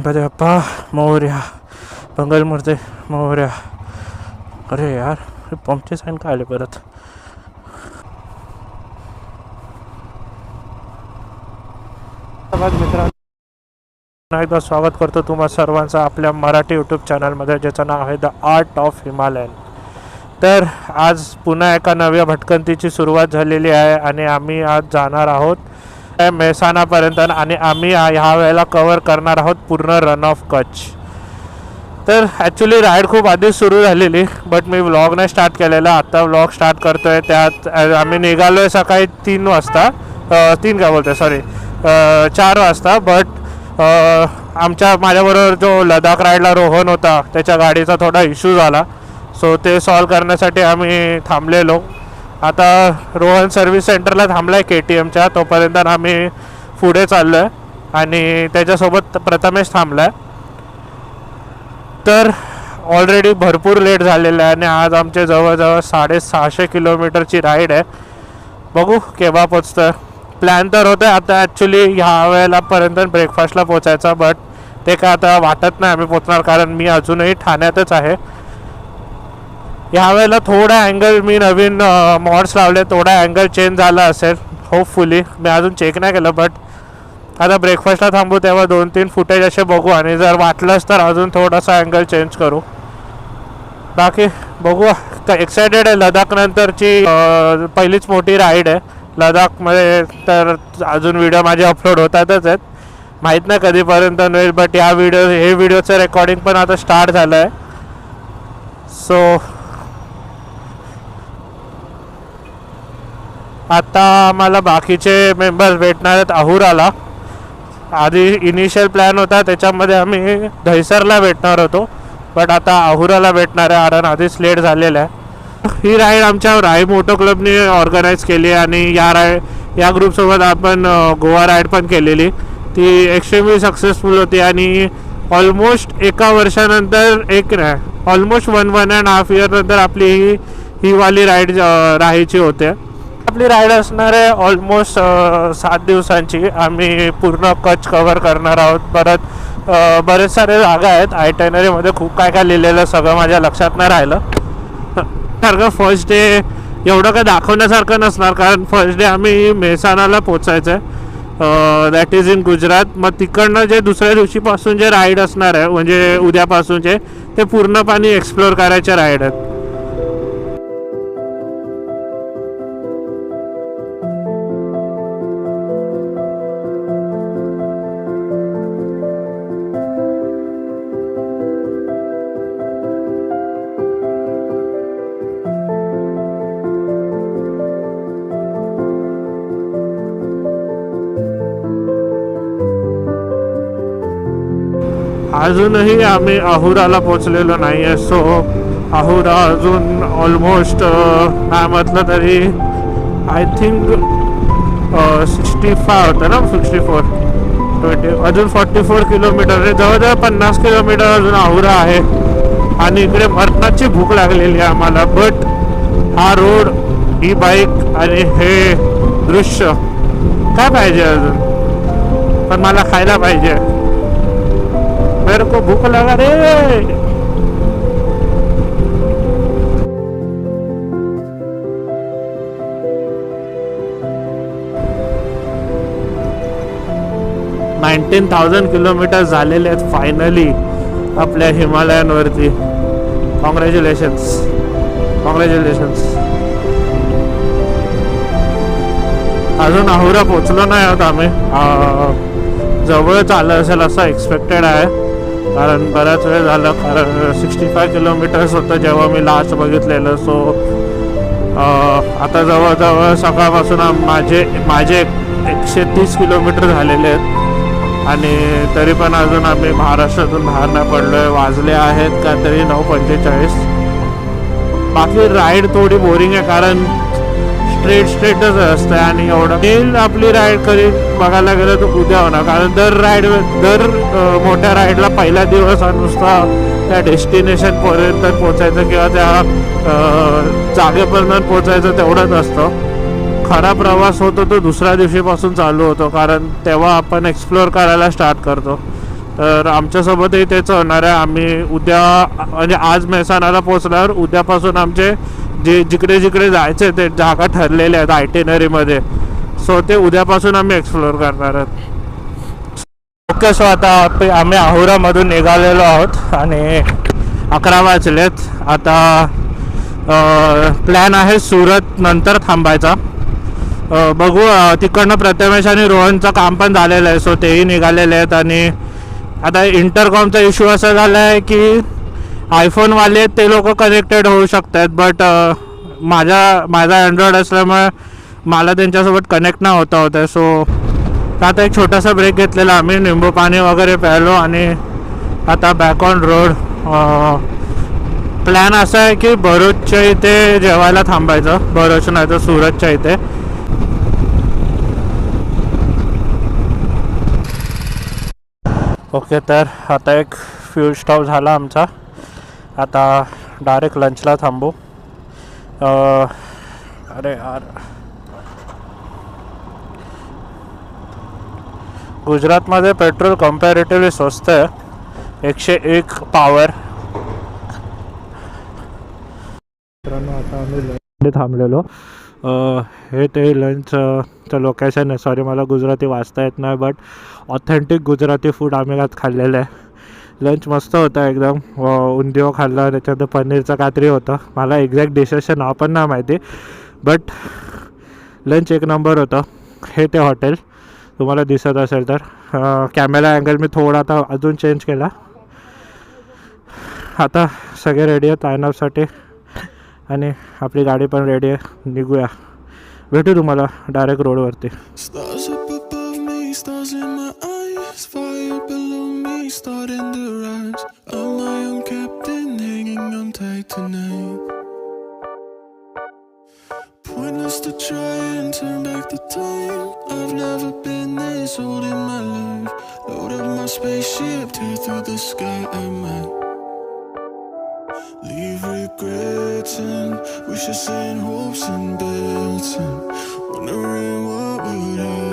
गणपती बाप्पा मोर्या मंगलमूर्ती मोर्या अरे यार हे पंपचे साईन काय आले परत मित्रांनो पुन्हा एकदा स्वागत करतो तुम्हा सर्वांचं आपल्या मराठी यूट्यूब चॅनलमध्ये ज्याचं नाव आहे द आर्ट ऑफ हिमालयन तर आज पुन्हा एका नव्या भटकंतीची सुरुवात झालेली आहे आणि आम्ही आज जाणार आहोत मेहसाणापर्यंत आणि आम्ही ह्या वेळेला कवर करणार आहोत पूर्ण रन ऑफ कच्छ. तर ॲक्च्युली राईड खूप आधीच सुरू झालेली बट मी व्लॉग नाही स्टार्ट केलेला. आत्ता व्लॉग स्टार्ट करतोय. त्यात आम्ही निघालो आहे सकाळी तीन वाजता. तीन काय बोलतोय? सॉरी चार वाजता. बट आमच्या माझ्याबरोबर जो लडाख राईडला रोहन होता त्याच्या गाडीचा थोडा इश्यू झाला. सो ते सॉल्व करण्यासाठी आम्ही थांबलेलो. आता रोहन सर्व्हिस सेंटरला थांबला आहे के टी एमच्या तोपर्यंत आम्ही पुढे चाललो आहे आणि त्याच्यासोबत प्रथमेश थांबला आहे तर ऑलरेडी भरपूर लेट झालेलं आहे आणि आज आमचे जवळजवळ साडेसहाशे किलोमीटरची राईड आहे. बघू केव्हा पोचतं प्लॅन तर होतं आता ॲक्च्युली ह्या वेळेलापर्यंत ब्रेकफास्टला पोचायचा बट ते काय आता वाटत नाही आम्ही पोचणार कारण मी अजूनही ठाण्यातच आहे. यावेळेला थोडा अँगल मी नवीन मॉड्स लावले थोडा अँगल चेंज झाला असेल होपफुली मी अजून चेक नाही केलं बट आता ब्रेकफास्टला थांबू तेव्हा दोन तीन फुटेज असे बघू आणि जर वाटलंच तर अजून थोडासा अँगल चेंज करू. बाकी बघू एक्सायटेड आहे लडाख नंतरची पहिलीच मोठी राईड आहे. लडाखमध्ये तर अजून व्हिडिओ माझे अपलोड होतातच आहेत. माहीत नाही कधीपर्यंत होईल बट या व्हिडिओ हे व्हिडिओचं रेकॉर्डिंग पण आता स्टार्ट झालं आहे सो आत्ता आम्हाला बाकीचे मेंबर्स भेटणार आहेत अहुराला. आधी इनिशियल प्लॅन होता त्याच्यामध्ये आम्ही दहिसरला भेटणार होतो. बट आता अहुराला भेटणार आहे कारण आधीच लेट झालेलं आहे. ही राईड आमच्या राय मोटो क्लबने ऑर्गनाईज केली आणि या राय या ग्रुपसोबत आपण गोवा राईड पण केलेली. ती एक्स्ट्रीमली सक्सेसफुल होती आणि ऑलमोस्ट एका वर्षानंतर एक almost one one and half इयरनंतर आपली ही ही वाली राईड राहायची होते. आपली राईड असणार आहे ऑलमोस्ट सात दिवसांची. आम्ही पूर्ण कच्छ कवर करणार आहोत. परत बरेच सारे जागा आहेत. आयटेनरीमध्ये खूप काय काय लिहिलेलं सगळं माझ्या लक्षात नाही राहिलं. सारखं फर्स्ट डे एवढं काय दाखवण्यासारखं नसणार. कारण फर्स्ट डे आम्ही मेहसाणाला पोचायचं आहे दॅट इज इन गुजरात. मग तिकडनं जे दुसऱ्या दिवशीपासून जे राईड असणार आहे म्हणजे उद्यापासूनचे ते पूर्णपणे एक्सप्लोअर करायचे राईड आहेत. अजूनही आम्ही अहुराला पोचलेलो नाही आहे सो अहुरा अजून ऑलमोस्ट काय म्हटलं तरी आय थिंक सिक्स्टी फाय होतं ना सिक्स्टी फोर ट्वेंटी अजून फॉर्टी फोर किलोमीटर आहे. जवळजवळ पन्नास किलोमीटर अजून अहुरा आहे. आणि इकडे मरणाची भूक लागलेली आहे आम्हाला बट हा रोड ही बाईक आणि हे दृश्य काय पाहिजे अजून? पण मला खायला पाहिजे. मेरे को भूख लगा रे नाईन्टीन थाउजंड किलोमीटर झालेले आहेत फायनली आपल्या हिमालयांवरती. कॉंग्रॅच्युलेशन्स कॉंग्रॅच्युलेशन्स अजून आहुरा पोचलो नाही आहोत आम्ही. जवळच आलं असेल असं एक्सपेक्टेड आहे. कारण बराच वेळ झालं कारण सिक्स्टी फाय किलोमीटर्स होतं जेव्हा मी लास्ट बघितलेलं. सो आता जवळजवळ सकाळपासून माझे माझे एकशे तीस किलोमीटर झालेले आहेत. आणि तरी पण अजून आम्ही महाराष्ट्रातून बाहेर नाही पडलो आहे वाजले आहेत का तरी नऊ पंचेचाळीस. बाकी राईड थोडी बोरिंग आहे कारण स्ट्रेट स्ट्रेटच असतं आणि एवढं. येईल आपली राईड कधी बघायला गेलं तर उद्या होणार. कारण दर राईड दर मोठ्या राईडला पहिला दिवस हा नुसता त्या डेस्टिनेशन पर्यंत पोचायचं किंवा त्या जागेपर्यंत पोचायचं तेवढंच असतं. खरा प्रवास होतो तो दुसऱ्या दिवशीपासून चालू होतो. कारण तेव्हा आपण एक्सप्लोअर करायला स्टार्ट करतो. तर आमच्यासोबतही तेच होणार आहे. आम्ही उद्या म्हणजे आज मेहसाणाला पोचल्यावर उद्यापासून आमचे जे जिकडे जिकडे जायचे ते जागा ठरलेल्या आहेत आयटेनरीमध्ये. सो ते उद्यापासून आम्ही एक्सप्लोअर करणार आहोत. ओके सो आता आम्ही आहुरामधून निघालेलो आहोत आणि अकरा वाजलेत. आता प्लॅन आहे सुरत नंतर थांबायचा. बघू तिकडनं प्रथमेश आणि रोहनचं काम पण झालेलं आहे सो तेही निघालेले आहेत आणि आता इंटरकॉमचा इश्यू असा झाला आहे की आयफोनवाले आहेत ते लोक कनेक्टेड होऊ शकतात बट माझ्या माझा अँड्रॉइड असल्यामुळे मला त्यांच्यासोबत कनेक्ट नाही होता होतं सो आता एक छोटासा ब्रेक घेतलेला. आम्ही निंबू पाणी वगैरे प्यायलो आणि आता बॅक ऑन रोड प्लॅन असा आहे की भरूचच्या इथे जेवायला थांबायचं. भरूच नाही तर सुरतच्या इथे. ओके तर आता एक फ्यूल स्टॉप झाला आमचा. आता डायरेक्ट लंचला थांबू. अरे यार. गुजरातमध्ये पेट्रोल कम्पॅरेटिव्हली स्वस्त आहे. एकशे एक पॉवर मित्रांनो आता आम्ही लंच थांबलेलो. हे ते लंचचं लोकेशन आहे. सॉरी मला गुजराती वाचता येत नाही बट ऑथेंटिक गुजराती फूड आम्ही आज खाल्लेलं आहे. लंच मस्त होता एकदम. उंदिओ खाल्ला त्याच्यानंतर पनीरचं कात्री होतं. मला एक्झॅक्ट डिशेसचं नाव पण नाही माहिती बट लंच एक नंबर होतं. हे ते हॉटेल तुम्हाला दिसत असेल तर. कॅमेरा अँगल मी थोडा आता अजून चेंज केला. आता सगळे रेडी आहेत लाईनअपसाठी आणि आपली गाडी पण रेडी आहे. निघूया. भेटू तुम्हाला डायरेक्ट रोडवरती I've never been this old in my life. Load up my spaceship, tear through the sky at night. Leave regrets and wishes and hopes and bets and wondering what would happen.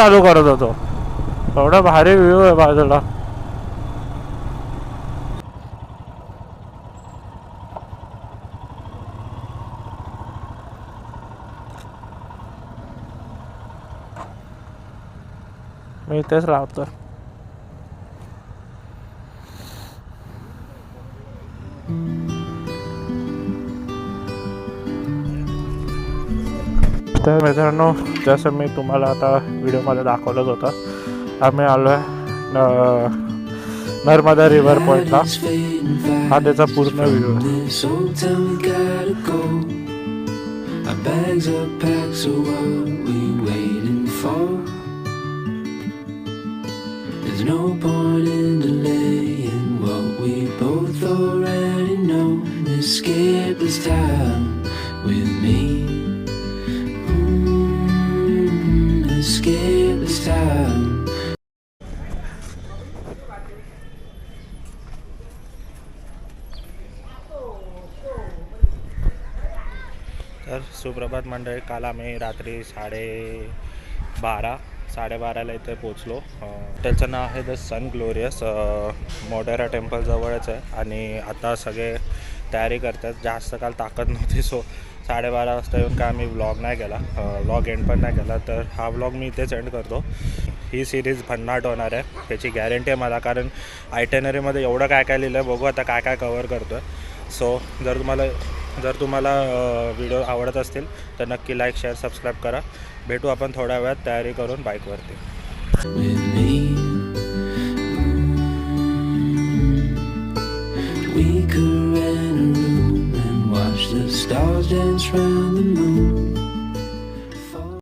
चालू करत होतो. एवढा भारी view आहे बाजूला. मी इथेच राहतो तर मित्रांनो जसं मी तुम्हाला आता व्हिडिओमध्ये दाखवलंच होतं आम्ही आलो आहे नर्मदा रिव्हर पॉइंटला. हा त्याचा पूर्ण video There's no point in delaying what we both already time. तर सुप्रभात मंडळी काल आम्ही रात्री साडे बारा साडेबाराला इथे पोचलो हॉटेलचं नाव आहे the sun glorious Modhera temple जवळच आहे आणि आता सगळे तयारी करतात. जास्त काल ताकद नव्हती. सो साडेबारा वाजता येऊन काय आम्ही व्लॉग नाही केला. व्लॉग एंड पण नाही केला. तर हा व्लॉग मी इथेच एंड करतो. ही सिरीज भन्नाट होणार आहे. त्याची गॅरंटी आहे मला. कारण आयटेनरीमध्ये एवढं काय काय लिहिलं आहे बघू आता काय काय कवर करतो आहे सो जर तुम्हाला जर तुम्हाला व्हिडिओ आवडत असतील तर नक्की लाईक शेअर सबस्क्राईब करा. भेटू आपण थोड्या वेळात. तयारी करून बाईकवरती dance round the moon.